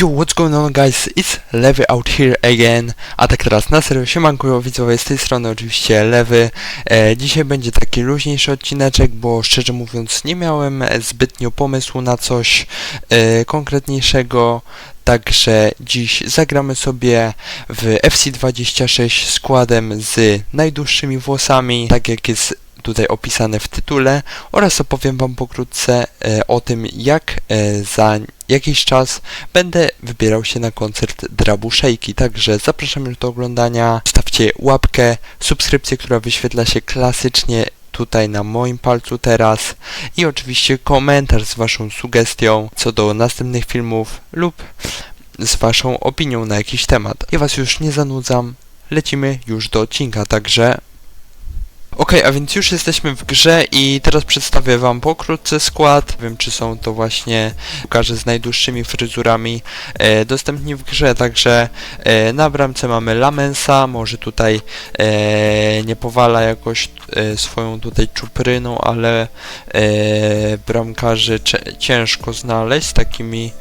Yo, what's going on guys? It's Lewy out here again. A tak teraz na serio, siemanko widzowie, z tej strony oczywiście Lewy. E, dzisiaj będzie taki luźniejszy odcineczek, bo szczerze mówiąc nie miałem zbytnio pomysłu na coś e, konkretniejszego. Także dziś zagramy sobie w FC26 składem z najdłuższymi włosami, tak jak jest tutaj opisane w tytule oraz opowiem Wam pokrótce e, o tym, jak e, za jakiś czas będę wybierał się na koncert Drabuszejki. Także zapraszam już do oglądania. Stawcie łapkę, subskrypcję, która wyświetla się klasycznie tutaj na moim palcu teraz i oczywiście komentarz z Waszą sugestią co do następnych filmów lub z Waszą opinią na jakiś temat. Ja Was już nie zanudzam, lecimy już do odcinka, także Okej, a więc już jesteśmy w grze i teraz przedstawię wam pokrótce skład. Wiem, czy są to właśnie piłkarze z najdłuższymi fryzurami e, dostępni w grze, także e, na bramce mamy Lamensa, może tutaj e, nie powala jakoś swoją tutaj czupryną, ale e, bramkarzy ciężko znaleźć z takimi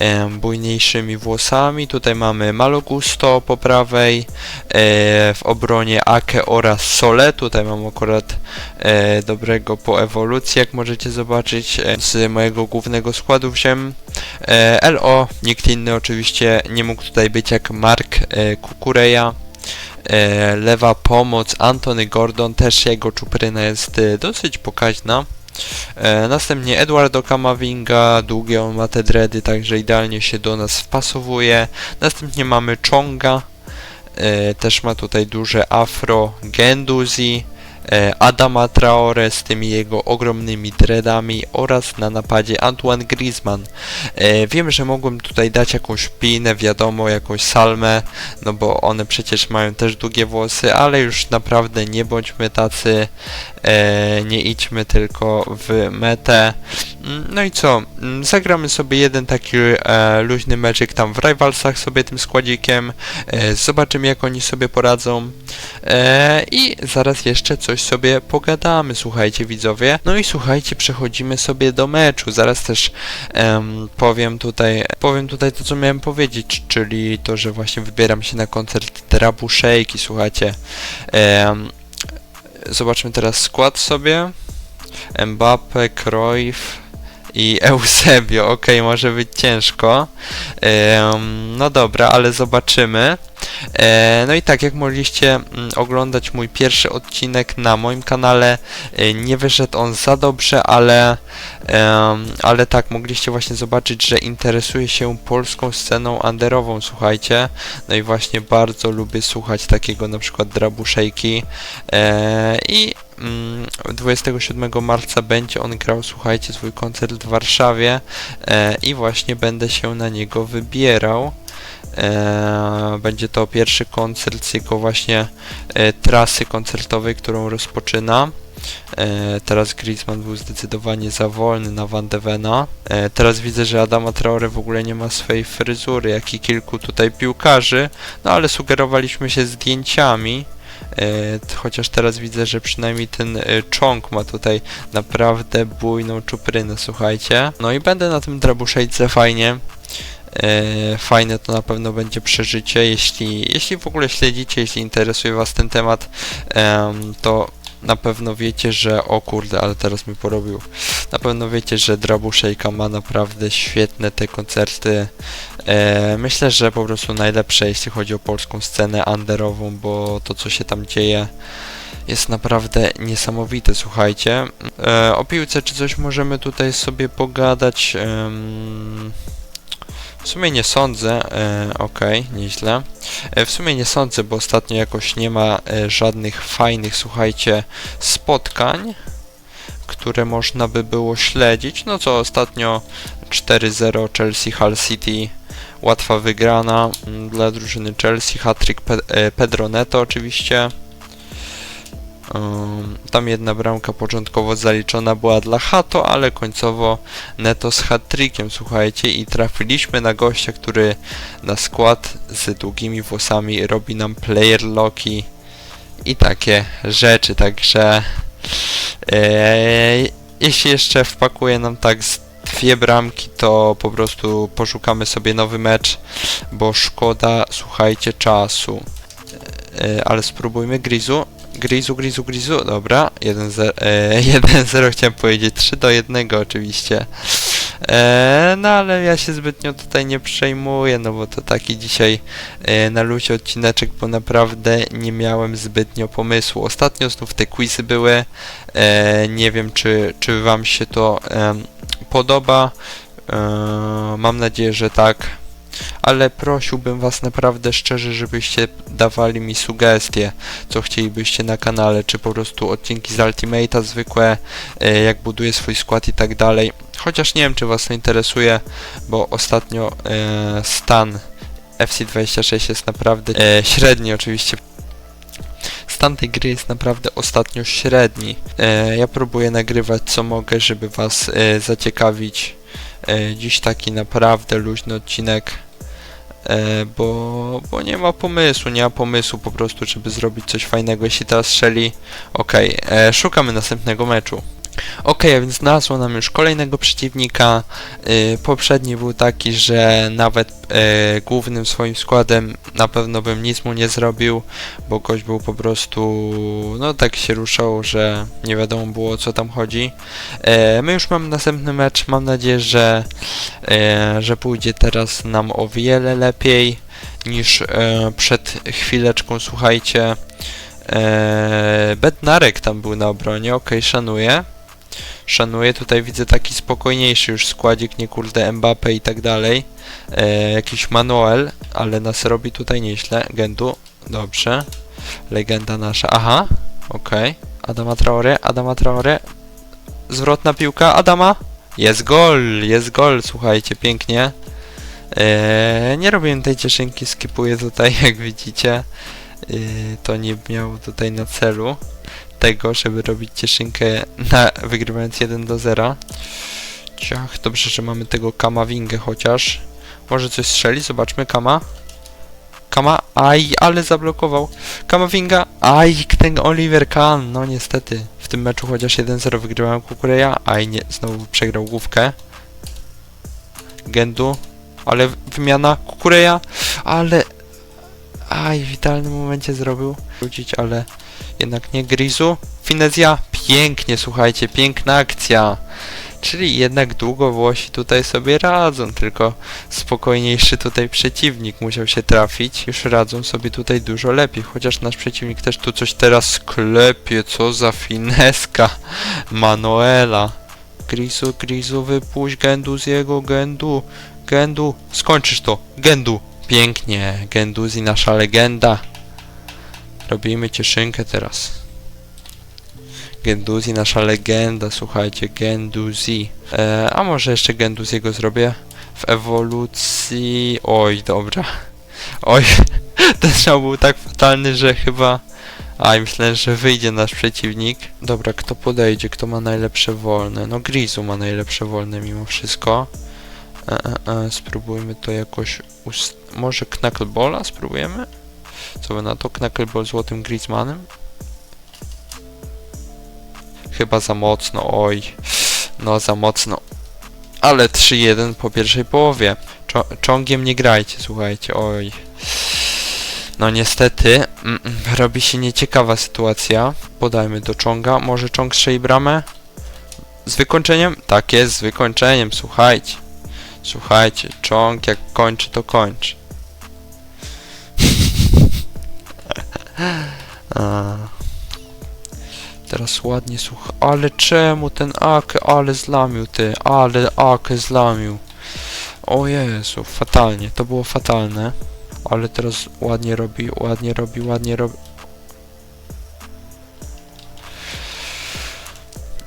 e, bujniejszymi włosami. Tutaj mamy Malogusto po prawej, e, w obronie Ake oraz Sole. Tutaj mam akurat e, dobrego po ewolucji, jak możecie zobaczyć e, z mojego głównego składu wziąłem e, LO. Nikt inny oczywiście nie mógł tutaj być jak Mark e, Kukureja. E, lewa pomoc Antony Gordon, też jego czupryna jest e, dosyć pokaźna. E, następnie Eduardo Camavinga, długie on ma te dready, także idealnie się do nas wpasowuje. Następnie mamy Chonga, też ma tutaj duże afro, Genduzi, Adama Traore z tymi jego ogromnymi dreadami oraz na napadzie Antoine Griezmann. E, wiem, że mogłem tutaj dać jakąś pinę, wiadomo, jakąś salmę, no bo one przecież mają też długie włosy, ale już naprawdę nie bądźmy tacy, e, nie idźmy tylko w metę. Mm, No i co? Mm, Zagramy sobie jeden taki e, luźny meczek tam w Rivalsach sobie tym składzikiem. E, zobaczymy jak oni sobie poradzą. E, I zaraz jeszcze coś sobie pogadamy, słuchajcie widzowie. No i słuchajcie, przechodzimy sobie do meczu. Zaraz też em, powiem tutaj powiem tutaj to co miałem powiedzieć, czyli to, że właśnie wybieram się na koncert Drabuszejki, słuchajcie. Zobaczmy teraz skład sobie. Mbappe, Cruyff i Eusebio. Okej, może być ciężko. Em, no dobra, ale zobaczymy. E, no i tak, jak mogliście mm, oglądać mój pierwszy odcinek na moim kanale, e, nie wyszedł on za dobrze, ale, ale tak, mogliście właśnie zobaczyć, że interesuję się polską sceną underową, słuchajcie. No i właśnie bardzo lubię słuchać takiego na przykład Drabuszejki e, i mm, 27 marca będzie on grał, słuchajcie, swój koncert w Warszawie e, i właśnie będę się na niego wybierał. E, będzie to pierwszy koncert z jego właśnie e, trasy koncertowej, którą rozpoczyna. E, teraz Griezmann był zdecydowanie za wolny na Van de Vena. Teraz widzę, że Adama Traore w ogóle nie ma swojej fryzury, jak i kilku tutaj piłkarzy, no ale sugerowaliśmy się zdjęciami. Chociaż teraz widzę, że przynajmniej ten Chong ma tutaj naprawdę bujną czuprynę, słuchajcie. No i będę na tym drabuszejce fajnie. E, fajne to na pewno będzie przeżycie, jeśli, jeśli w ogóle śledzicie, jeśli interesuje Was ten temat, em, to na pewno wiecie, że o kurde, ale teraz mi porobił. Na pewno wiecie, że Drabuszejka ma naprawdę świetne te koncerty. E, myślę, że po prostu najlepsze, jeśli chodzi o polską scenę underową, bo to co się tam dzieje jest naprawdę niesamowite, słuchajcie. E, o piłce czy coś możemy tutaj sobie pogadać? Em, w sumie nie sądzę, e, okej, nieźle. E, w sumie nie sądzę, bo ostatnio jakoś nie ma e, żadnych fajnych, słuchajcie, spotkań, które można by było śledzić. No co, ostatnio 4-0 Chelsea Hull City, łatwa wygrana mm, dla drużyny Chelsea, hat-trick Pe e, Pedro Neto oczywiście. Tam jedna bramka początkowo zaliczona była dla Hato, ale końcowo Neto z hat-trickiem, słuchajcie, i trafiliśmy na gościa, który na skład z długimi włosami robi nam player locki i takie rzeczy, także e, jeśli jeszcze wpakuje nam tak dwie bramki, to po prostu poszukamy sobie nowy mecz, bo szkoda, słuchajcie, czasu. E, ale spróbujmy Grizu. Grizu, Grizu, Grizu, dobra, 1-0, e, 1-0 chciałem powiedzieć, 3 do 1 oczywiście. E, no ale ja się zbytnio tutaj nie przejmuję, no bo to taki dzisiaj e, na luzie odcineczek, bo naprawdę nie miałem zbytnio pomysłu. Ostatnio znów te quizy były, e, nie wiem czy, czy wam się to em, podoba, e, mam nadzieję, że tak. Ale prosiłbym was naprawdę szczerze, żebyście dawali mi sugestie, co chcielibyście na kanale, czy po prostu odcinki z Ultimate'a zwykłe, e, jak buduję swój skład i tak dalej. Chociaż nie wiem, czy was to interesuje, bo ostatnio e, stan FC26 jest naprawdę e, średni oczywiście. Stan tej gry jest naprawdę ostatnio średni. E, ja próbuję nagrywać co mogę, żeby was e, zaciekawić. E, dziś taki naprawdę luźny odcinek. E, bo, bo nie ma pomysłu, nie ma pomysłu po prostu, żeby zrobić coś fajnego. Jeśli teraz strzeli, okej, e, szukamy następnego meczu. Okej, a więc znalazło nam już kolejnego przeciwnika. Y, poprzedni był taki, że nawet y, głównym swoim składem na pewno bym nic mu nie zrobił, bo gość był po prostu, no tak się ruszał, że nie wiadomo było o co tam chodzi. E, my już mamy następny mecz, mam nadzieję, że, e, że pójdzie teraz nam o wiele lepiej niż e, przed chwileczką, słuchajcie. E, Bednarek tam był na obronie, okej, szanuję szanuję. Tutaj widzę taki spokojniejszy już składzik, nie kurde Mbappe i tak dalej. E, jakiś Manuel, ale nas robi tutaj nieźle. Gendu, dobrze. Legenda nasza, aha, okej. Adama Traore, Adama Traore. Zwrotna piłka, Adama. Jest gol, jest gol, słuchajcie, pięknie. E, nie robiłem tej cieszynki, skipuję tutaj, jak widzicie. E, to nie miało tutaj na celu tego, żeby robić cieszynkę na, wygrywając 1 do 0. Ciach, dobrze, że mamy tego Kamawingę chociaż. Może coś strzeli, zobaczmy, Kama. Kama, aj, ale zablokował. Kamawinga, aj, ten Oliver Kahn, no niestety. W tym meczu chociaż 1-0 wygrywałem Kukureja, aj, nie, znowu przegrał główkę. Gendu, ale wymiana Kukureja, ale... Aj, w idealnym momencie zrobił. Wrócić, ale jednak nie Grizu. Finezja, pięknie, słuchajcie, piękna akcja. Czyli jednak długo Włosi tutaj sobie radzą, tylko spokojniejszy tutaj przeciwnik musiał się trafić. Już radzą sobie tutaj dużo lepiej, chociaż nasz przeciwnik też tu coś teraz sklepie, co za fineska Manuela. Grizu, Grizu, wypuść Gendu z jego Gendu, Gendu, skończysz to, Gendu. Pięknie, Genduzi nasza legenda. Robimy cieszynkę teraz. Genduzi, nasza legenda, słuchajcie, Genduzi. E, a może jeszcze Genduziego zrobię w ewolucji... Oj, dobra. Oj, ten strzał był tak fatalny, że chyba... Aj, myślę, że wyjdzie nasz przeciwnik. Dobra, kto podejdzie, kto ma najlepsze wolne? No Grizu ma najlepsze wolne mimo wszystko. E, e, e, spróbujmy to jakoś... Może Knuckleballa spróbujemy? Co by na to? Knuckleball złotym Griezmannem? Chyba za mocno, oj. No, za mocno. Ale 3-1 po pierwszej połowie. Czo czongiem nie grajcie, słuchajcie, oj. No niestety, mm, mm, robi się nieciekawa sytuacja. Podajmy do Czonga. Może Czong strzeli bramę? Z wykończeniem? Tak jest, z wykończeniem, słuchajcie. Słuchajcie, Czong jak kończy, to kończy. Teraz ładnie słucha. Ale czemu ten Ake, ale zlamił ty, ale Ake zlamił. O Jezu, fatalnie, to było fatalne. Ale teraz ładnie robi, ładnie robi, ładnie robi.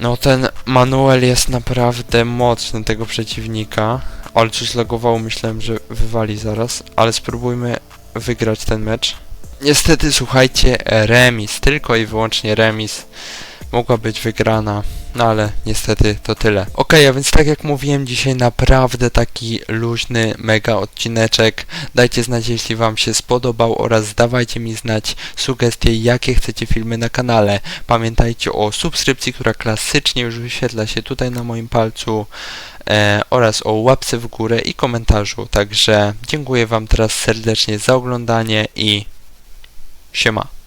No ten Manuel jest naprawdę mocny tego przeciwnika. Ale coś lagowało, myślałem, że wywali zaraz. Ale spróbujmy wygrać ten mecz. Niestety, słuchajcie, remis, tylko i wyłącznie remis mogła być wygrana. No ale niestety to tyle. Okej, a więc tak jak mówiłem, dzisiaj naprawdę taki luźny, mega odcineczek. Dajcie znać, jeśli Wam się spodobał oraz dawajcie mi znać sugestie, jakie chcecie filmy na kanale. Pamiętajcie o subskrypcji, która klasycznie już wyświetla się tutaj na moim palcu e, oraz o łapce w górę i komentarzu. Także dziękuję Wam teraz serdecznie za oglądanie i siema.